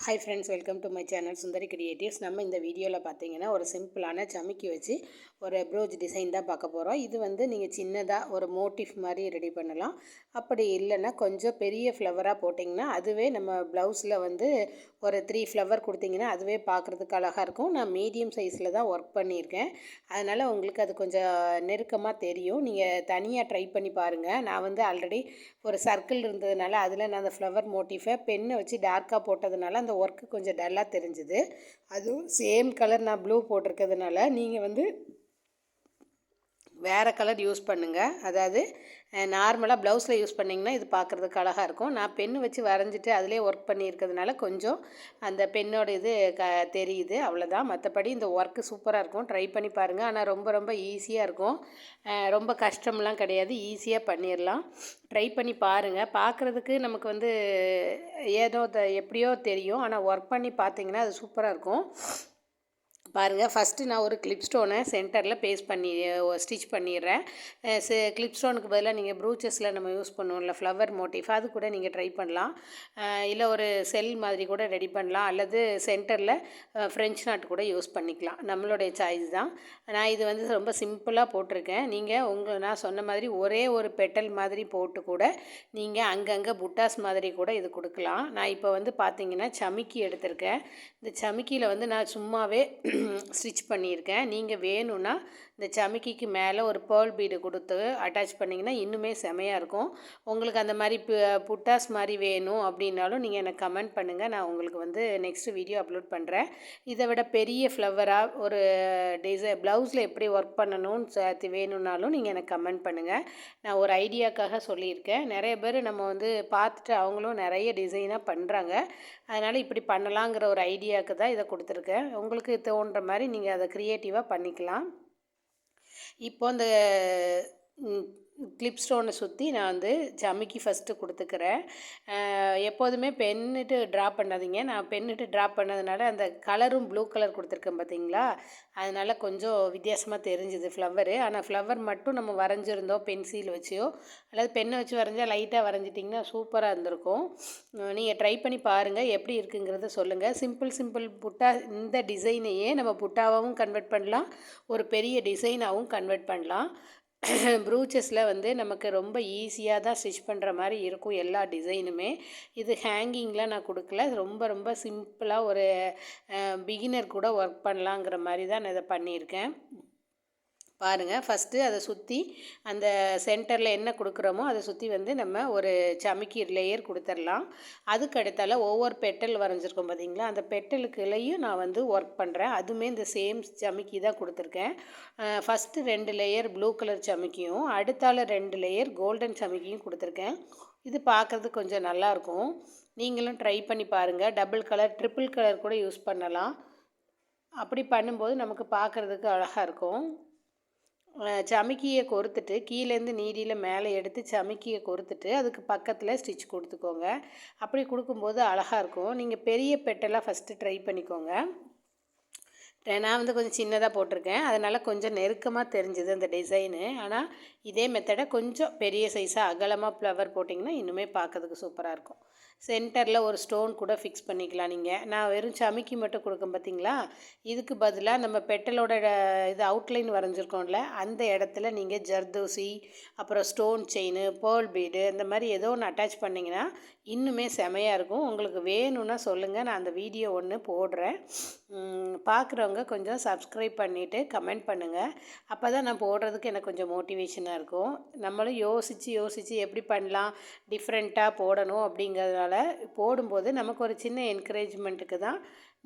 Hi friends welcome to my channel Sundari creatives நம்ம இந்த வீடியோவில் பார்த்தீங்கன்னா ஒரு சிம்பிளான சமைக்கி வச்சு ஒரு ப்ரோஜ் டிசைன் தான் பார்க்க போகிறோம் இது வந்து நீங்கள் சின்னதாக ஒரு மோட்டிஃப் மாதிரி ரெடி பண்ணலாம். அப்படி இல்லைன்னா கொஞ்சம் பெரிய ஃப்ளவராக போட்டிங்கன்னா அதுவே நம்ம ப்ளவுஸில் வந்து ஒரு த்ரீ ஃப்ளவர் கொடுத்தீங்கன்னா அதுவே பார்க்குறதுக்கு அழகாக இருக்கும். நான் மீடியம் சைஸில் தான் ஒர்க் பண்ணியிருக்கேன். அதனால் உங்களுக்கு அது கொஞ்சம் நெருக்கமாக தெரியும். நீங்கள் தனியாக ட்ரை பண்ணி பாருங்கள் நான் வந்து ஆல்ரெடி ஒரு சர்க்கிள் இருந்ததுனால அதில் நான் அந்த ஃப்ளவர் மோட்டிஃபை பெண்ணை வச்சு டார்க்காக போட்டதுனால அந்த ஒர்க்கு கொஞ்சம் டல்லாக தெரிஞ்சுது. அதுவும் சேம் கலர் நான் ப்ளூ போட்டிருக்கிறதுனால நீங்கள் வந்து வேறு கலர் யூஸ் பண்ணுங்கள் அதாவது நார்மலாக ப்ளவுஸில் யூஸ் பண்ணிங்கன்னா இது பார்க்குறதுக்கு அழகாக இருக்கும். நான் பெண்ணு வச்சு வரைஞ்சிட்டு அதிலே ஒர்க் பண்ணியிருக்கிறதுனால கொஞ்சம் அந்த பெண்ணோட இது க தெரியுது. அவ்வளோதான் மற்றபடி இந்த ஒர்க்கு சூப்பராக இருக்கும். ட்ரை பண்ணி பாருங்கள் ஆனால் ரொம்ப ரொம்ப ஈஸியாக இருக்கும். ரொம்ப கஷ்டம்லாம் கிடையாது. ஈஸியாக பண்ணிடலாம் ட்ரை பண்ணி பாருங்கள் பார்க்குறதுக்கு நமக்கு வந்து ஏதோ எப்படியோ தெரியும். ஆனால் ஒர்க் பண்ணி பார்த்தீங்கன்னா அது சூப்பராக இருக்கும். பாருங்கள் ஃபஸ்ட்டு நான் ஒரு கிளிப் ஸ்டோனை சென்டரில் பேஸ்ட் பண்ணி ஸ்டிச் பண்ணிடுறேன். கிளிப் ஸ்டோனுக்கு பதிலாக நீங்கள் ப்ரூச்சஸில் நம்ம யூஸ் பண்ணுவோம்ல ஃப்ளவர் மோட்டிஃப் அது கூட நீங்கள் ட்ரை பண்ணலாம். இல்லை ஒரு செல் மாதிரி கூட ரெடி பண்ணலாம் அல்லது சென்டரில் ஃப்ரெஞ்ச் நாட் கூட யூஸ் பண்ணிக்கலாம். நம்மளுடைய சாய்ஸ் தான். நான் இது வந்து ரொம்ப சிம்பிளாக போட்டிருக்கேன். நீங்கள் உங்கள் நான் சொன்ன மாதிரி ஒரே ஒரு பெட்டல் மாதிரி போட்டு கூட நீங்கள் அங்கங்கே புட்டாஸ் மாதிரி கூட இது கொடுக்கலாம். நான் இப்போ வந்து பார்த்தீங்கன்னா சமிக்கி எடுத்திருக்கேன். இந்த சமிக்கியில் வந்து நான் சும்மாவே ஸ்டிச் பண்ணியிருக்கேன். நீங்கள் வேணும்னா இந்த சமிக்கிக்கு மேலே ஒரு பேர்ல் பீடு கொடுத்து அட்டாச் பண்ணிங்கன்னா இன்னுமே செமையாக இருக்கும். உங்களுக்கு அந்த மாதிரி புட்டாஸ் மாதிரி வேணும் அப்படின்னாலும் நீங்கள் எனக்கு கமெண்ட் பண்ணுங்கள் நான் உங்களுக்கு வந்து நெக்ஸ்ட்டு வீடியோ அப்லோட் பண்ணுறேன் இதை விட பெரிய ஃப்ளவராக ஒரு டிசை ப்ளவுஸில் எப்படி ஒர்க் பண்ணணும்னு சேர்த்து வேணும்னாலும் நீங்கள் எனக்கு கமெண்ட் பண்ணுங்கள் நான் ஒரு ஐடியாக்காக சொல்லியிருக்கேன். நிறைய பேர் நம்ம வந்து பார்த்துட்டு அவங்களும் நிறைய டிசைனாக பண்ணுறாங்க அதனால் இப்படி பண்ணலாங்கிற ஒரு ஐடியாவுக்கு தான் இதை கொடுத்துருக்கேன். உங்களுக்கு தோன்ற மாதிரி நீங்கள் அதை க்ரியேட்டிவாக பண்ணிக்கலாம். இப்போ இந்த கிளிப் ஸ்டோனை சுற்றி நான் வந்து ஜமிக்கி ஃபஸ்ட்டு கொடுத்துக்கிறேன். எப்போதுமே பென்னுட்டு ட்ரா பண்ணாதீங்க. நான் பென்னுட்டு ட்ரா பண்ணதுனால அந்த கலரும் ப்ளூ கலர் கொடுத்துருக்கேன் பார்த்தீங்களா அதனால் கொஞ்சம் வித்தியாசமாக தெரிஞ்சுது ஃப்ளவரு ஆனால் ஃப்ளவர் மட்டும் நம்ம வரைஞ்சிருந்தோம் பென்சில் வச்சியோ அல்லது பெண்ணை வச்சு வரைஞ்சா லைட்டாக வரைஞ்சிட்டிங்கன்னா சூப்பராக இருந்திருக்கும். நீங்கள் ட்ரை பண்ணி பாருங்கள் எப்படி இருக்குங்கிறத சொல்லுங்கள் சிம்பிள் சிம்பிள் புட்டா இந்த டிசைனையே நம்ம புட்டாவாகவும் கன்வெர்ட் பண்ணலாம். ஒரு பெரிய டிசைனாகவும் கன்வெர்ட் பண்ணலாம். ப்ரூச்சஸில் வந்து நமக்கு ரொம்ப ஈஸியாக தான் ஸ்டிச் பண்ணுற மாதிரி இருக்கும் எல்லா டிசைனுமே. இது ஹேங்கிங்லாம் நான் கொடுக்கல. ரொம்ப ரொம்ப சிம்பிளாக ஒரு பிகினர் கூட ஒர்க் பண்ணலாங்கிற மாதிரி தான் நான் இதை பண்ணியிருக்கேன். பாருங்கள் ஃபஸ்ட்டு அதை சுற்றி அந்த சென்டரில் என்ன கொடுக்குறோமோ அதை சுற்றி வந்து நம்ம ஒரு சமிக்கி லேயர் கொடுத்துர்லாம். அதுக்கு அடுத்தால ஒவ்வொரு பெட்டல் வரைஞ்சிருக்கோம் பார்த்தீங்களா அந்த பெட்டலுக்குள்ளேயும் நான் வந்து ஒர்க் பண்ணுறேன் அதுவுமே இந்த சேம் சமிக்கி தான் கொடுத்துருக்கேன். ஃபஸ்ட்டு ரெண்டு லேயர் ப்ளூ கலர் சமிக்கியும் அடுத்தால ரெண்டு லேயர் கோல்டன் சமிக்கியும் கொடுத்துருக்கேன். இது பார்க்குறதுக்கு கொஞ்சம் நல்லாயிருக்கும் நீங்களும் ட்ரை பண்ணி பாருங்கள் டபுள் கலர் ட்ரிபிள் கலர் கூட யூஸ் பண்ணலாம். அப்படி பண்ணும்போது நமக்கு பார்க்குறதுக்கு அழகாக இருக்கும். சமிக்கியை கொறுத்துட்டு கீழேருந்து நீடியில் மேலே எடுத்து சமிக்கியை கொறுத்துட்டு அதுக்கு பக்கத்தில் ஸ்டிச் கொடுத்துக்கோங்க. அப்படி கொடுக்கும்போது அழகாக இருக்கும். நீங்கள் பெரிய பெட்டெல்லாம் ஃபஸ்ட்டு ட்ரை பண்ணிக்கோங்க. நான் வந்து கொஞ்சம் சின்னதாக போட்டிருக்கேன். அதனால் கொஞ்சம் நெருக்கமாக தெரிஞ்சுது அந்த டிசைனு ஆனால் இதே மெத்தடை கொஞ்சம் பெரிய சைஸாக அகலமாக ஃப்ளவர் போட்டிங்கன்னா இன்னுமே பார்க்கறதுக்கு சூப்பராக இருக்கும். சென்டரில் ஒரு ஸ்டோன் கூட ஃபிக்ஸ் பண்ணிக்கலாம் நீங்கள் நான் வெறும் சமிக்கி மட்டும் கொடுக்கேன் பார்த்தீங்களா இதுக்கு பதிலாக நம்ம பெட்டலோட இது அவுட்லைன் வரைஞ்சிருக்கோம்ல அந்த இடத்துல நீங்கள் ஜர்தோசி அப்புறம் ஸ்டோன் செயின் பேர்ல் பீடு இந்த மாதிரி ஏதோ ஒன்று அட்டாச் பண்ணிங்கன்னா இன்னுமே செமையாக இருக்கும். உங்களுக்கு வேணும்னா சொல்லுங்கள் நான் அந்த வீடியோ ஒன்று போடுறேன். பார்க்குறவங்க கொஞ்சம் சப்ஸ்கிரைப் பண்ணிவிட்டு கமெண்ட் பண்ணுங்கள் அப்போ தான் நான் போடுறதுக்கு எனக்கு கொஞ்சம் மோட்டிவேஷனாக இருக்கும். நம்மளும் யோசித்து யோசித்து எப்படி பண்ணலாம் டிஃப்ரெண்ட்டாக போடணும் அப்படிங்கிறதுனால போடும்போது நமக்கு ஒரு சின்ன என்கரேஜ்மெண்ட்டுக்கு தான்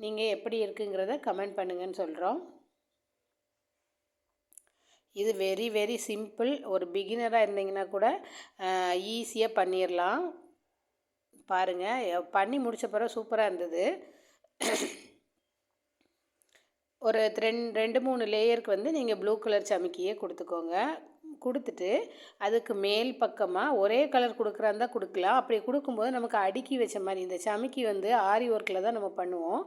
நீங்கள் எப்படி இருக்குங்கிறத கமெண்ட் பண்ணுங்கன்னு சொல்கிறோம் இது வெரி வெரி சிம்பிள் ஒரு பிகினராக இருந்தீங்கன்னா கூட ஈஸியாக பண்ணிடலாம் பாருங்கள் பண்ணி முடித்த பிறகு சூப்பராக இருந்தது. ஒரு ரெண் ரெண்டு மூணு லேயருக்கு வந்து நீங்கள் ப்ளூ கலர் சமிக்கியே கொடுத்துக்கோங்க. கொடுத்துட்டு அதுக்கு மேல் பக்கமாக ஒரே கலர் கொடுக்குறா கொடுக்கலாம். அப்படி கொடுக்கும்போது நமக்கு அடுக்கி வச்ச மாதிரி இந்த சமைக்கி வந்து ஆரி ஒர்க்கில் தான் நம்ம பண்ணுவோம்.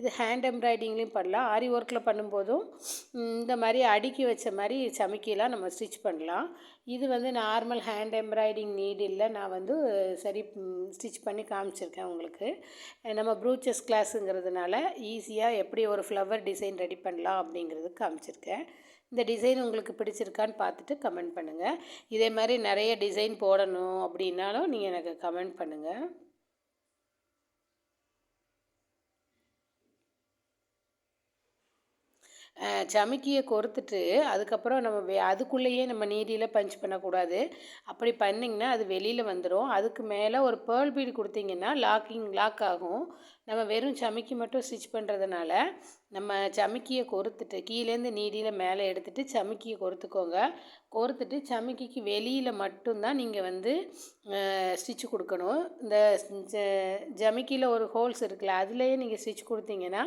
இது ஹேண்ட் எம்ப்ராய்டிங்லேயும் பண்ணலாம். ஆரி ஒர்க்கில் பண்ணும்போதும் இந்த மாதிரி அடுக்கி வச்ச மாதிரி சமைக்கிலாம் நம்ம ஸ்டிச் பண்ணலாம். இது வந்து நார்மல் ஹேண்ட் எம்ப்ராய்டிங் இல்லை நான் வந்து சரி ஸ்டிச் பண்ணி காமிச்சிருக்கேன் உங்களுக்கு. நம்ம ப்ரூச்சஸ் கிளாஸுங்கிறதுனால ஈஸியாக எப்படி ஒரு ஃப்ளவர் டிசைன் ரெடி பண்ணலாம் அப்படிங்கிறது காமிச்சிருக்கேன். இந்த டிசைன் உங்களுக்கு பிடிச்சிருக்கான்னு பார்த்துட்டு கமெண்ட் பண்ணுங்கள் இதே மாதிரி நிறைய டிசைன் போடணும் அப்படின்னாலும் நீங்கள் எனக்கு கமெண்ட் பண்ணுங்கள் சமிக்கியை கொறுத்துட்டு அதுக்கப்புறம் நம்ம வே அதுக்குள்ளேயே நம்ம நீடியில் பஞ்ச் பண்ணக்கூடாது. அப்படி பண்ணிங்கன்னா அது வெளியில் வந்துடும் அதுக்கு மேலே ஒரு பேர்ல் பீடு கொடுத்தீங்கன்னா லாக்கிங் லாக் ஆகும். நம்ம வெறும் சமைக்கி மட்டும் ஸ்டிச் பண்ணுறதுனால நம்ம சமிக்கியை கொறுத்துட்டு கீழேருந்து நீடியில் மேலே எடுத்துகிட்டு சமிக்கியை கொறுத்துக்கோங்க கொறுத்துட்டு சமிக்கிக்கு வெளியில் மட்டும்தான் நீங்கள் வந்து ஸ்டிச் கொடுக்கணும். இந்த ஜமிக்கியில் ஒரு ஹோல்ஸ் இருக்குல்ல அதுலேயே நீங்கள் ஸ்டிச் கொடுத்தீங்கன்னா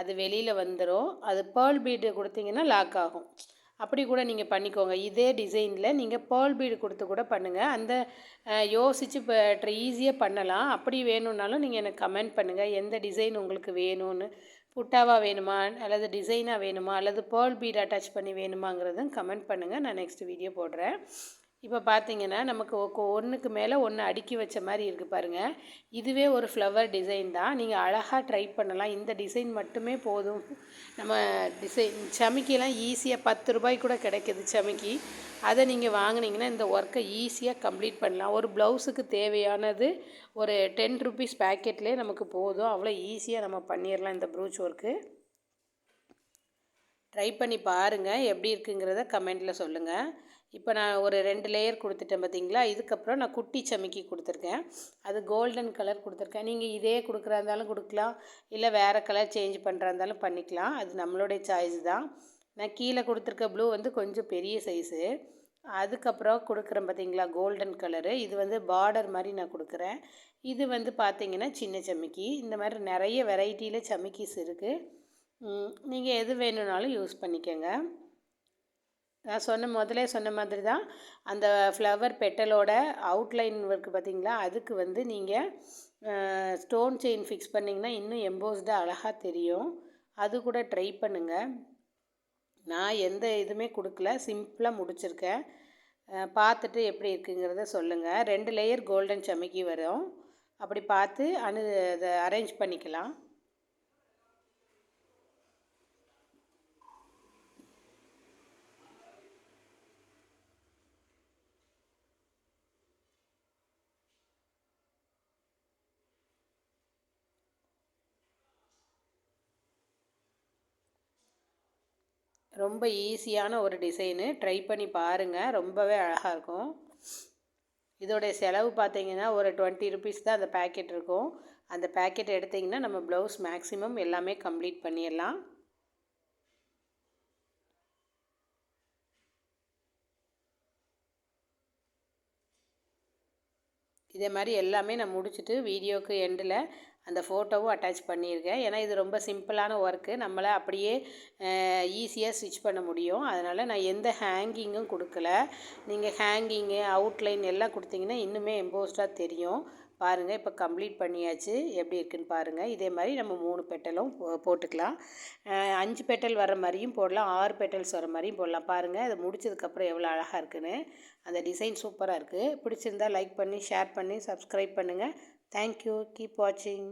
அது வெளியில் வந்துடும் அது பேர்ல் பீடு கொடுத்தீங்கன்னா லாக் ஆகும். அப்படி கூட நீங்கள் பண்ணிக்கோங்க. இதே டிசைனில் நீங்கள் பேர்ல் பீடு கொடுத்து கூட பண்ணுங்கள் அந்த யோசித்து இப்போ ஈஸியாக பண்ணலாம். அப்படி வேணும்னாலும் நீங்கள் எனக்கு கமெண்ட் பண்ணுங்கள் எந்த டிசைன் உங்களுக்கு வேணும்னு. புட்டாவாக வேணுமா? அல்லது டிசைனாக வேணுமா? அல்லது பேர்ல் பீட் அட்டாச் பண்ணி வேணுமாங்கிறதும் கமெண்ட் பண்ணுங்கள் நான் நெக்ஸ்ட் வீடியோ போடுறேன். இப்போ பார்த்தீங்கன்னா நமக்கு ஒன்றுக்கு மேலே ஒன்று அடுக்கி வச்ச மாதிரி இருக்குது பாருங்கள் இதுவே ஒரு ஃப்ளவர் டிசைன் தான். நீங்கள் அழகாக ட்ரை பண்ணலாம். இந்த டிசைன் மட்டுமே போதும். நம்ம டிசைன் சமிக்கிலாம் ஈஸியாக பத்து ரூபாய் கூட கிடைக்கிது சமிக்கி. அதை நீங்கள் வாங்கினீங்கன்னா இந்த ஒர்க்கை ஈஸியாக கம்ப்ளீட் பண்ணலாம். ஒரு ப்ளவுஸுக்கு தேவையானது ஒரு டென் ருபீஸ் பேக்கெட்லேயே நமக்கு போதும். அவ்வளோ ஈஸியாக நம்ம பண்ணிடலாம் இந்த ப்ரூச் ஒர்க்கு ட்ரை பண்ணி பாருங்கள் எப்படி இருக்குங்கிறத கமெண்ட்டில் சொல்லுங்கள் இப்போ நான் ஒரு ரெண்டு லேயர் கொடுத்துட்டேன் பார்த்தீங்களா? இதுக்கப்புறம் நான் குட்டி சமைக்கி கொடுத்துருக்கேன். அது கோல்டன் கலர் கொடுத்துருக்கேன். நீங்கள் இதே கொடுக்குறா இருந்தாலும் கொடுக்கலாம். இல்லை வேறு கலர் சேஞ்ச் பண்ணுறா இருந்தாலும் பண்ணிக்கலாம். அது நம்மளுடைய சாய்ஸ் தான். நான் கீழே கொடுத்துருக்க ப்ளூ வந்து கொஞ்சம் பெரிய சைஸு அதுக்கப்புறம் கொடுக்குறேன் பார்த்தீங்களா? கோல்டன் கலரு இது வந்து பார்டர் மாதிரி நான் கொடுக்குறேன். இது வந்து பார்த்திங்கன்னா சின்ன சமைக்கி. இந்த மாதிரி நிறைய வெரைட்டியில் சமிக்கிஸ் இருக்குது நீங்கள் எது வேணும்னாலும் யூஸ் பண்ணிக்கோங்க. நான் சொன்ன முதலே சொன்ன மாதிரி தான் அந்த ஃப்ளவர் பெட்டலோட அவுட்லைன் இருக்குது பார்த்தீங்களா அதுக்கு வந்து நீங்கள் ஸ்டோன் செயின் ஃபிக்ஸ் பண்ணிங்கன்னா இன்னும் எம்போஸ்டாக அழகாக தெரியும். அது கூட ட்ரை பண்ணுங்கள் நான் எந்த இதுவுமே கொடுக்கல. சிம்பிளாக முடிச்சிருக்கேன். பார்த்துட்டு எப்படி இருக்குங்கிறத சொல்லுங்கள் ரெண்டு லேயர் கோல்டன் சமைக்கி வரும். அப்படி பார்த்து அனு அதை அரேஞ்ச் பண்ணிக்கலாம். ரொம்ப ஈஸியான ஒரு டிசைனு. ட்ரை பண்ணி பாருங்கள் ரொம்பவே அழகாக இருக்கும். இதோடைய செலவு பார்த்தீங்கன்னா ஒரு டுவெண்ட்டி ருபீஸ் தான் அந்த பேக்கெட் இருக்கும். அந்த பேக்கெட் எடுத்திங்கன்னா நம்ம ப்ளவுஸ் மேக்ஸிமம் எல்லாமே கம்ப்ளீட் பண்ணிடலாம். இதே மாதிரி எல்லாமே நான் முடிச்சுட்டு வீடியோக்கு எண்டில் அந்த ஃபோட்டோவும் அட்டாச் பண்ணியிருக்கேன். ஏன்னா இது ரொம்ப சிம்பிளான ஒர்க்கு. நம்மளை அப்படியே ஈஸியாக ஸ்டிச் பண்ண முடியும். அதனால் நான் எந்த ஹேங்கிங்கும் கொடுக்கல. நீங்கள் ஹேங்கிங்கு அவுட்லைன் எல்லாம் கொடுத்தீங்கன்னா இன்னுமே எம்போஸ்டாக தெரியும். பாருங்கள் இப்போ கம்ப்ளீட் பண்ணியாச்சு. எப்படி இருக்குன்னு பாருங்கள் இதே மாதிரி நம்ம மூணு பெட்டலும் போட்டுக்கலாம். அஞ்சு பெட்டல் வர மாதிரியும் போடலாம். ஆறு பெட்டல்ஸ் வர மாதிரியும் போடலாம். பாருங்கள் அதை முடிச்சதுக்கப்புறம் எவ்வளோ அழகாக இருக்குன்னு. அந்த டிசைன் சூப்பராக இருக்குது பிடிச்சிருந்தால் லைக் பண்ணி ஷேர் பண்ணி சப்ஸ்கிரைப் பண்ணுங்கள் தேங்க்யூ கீப் வாட்சிங்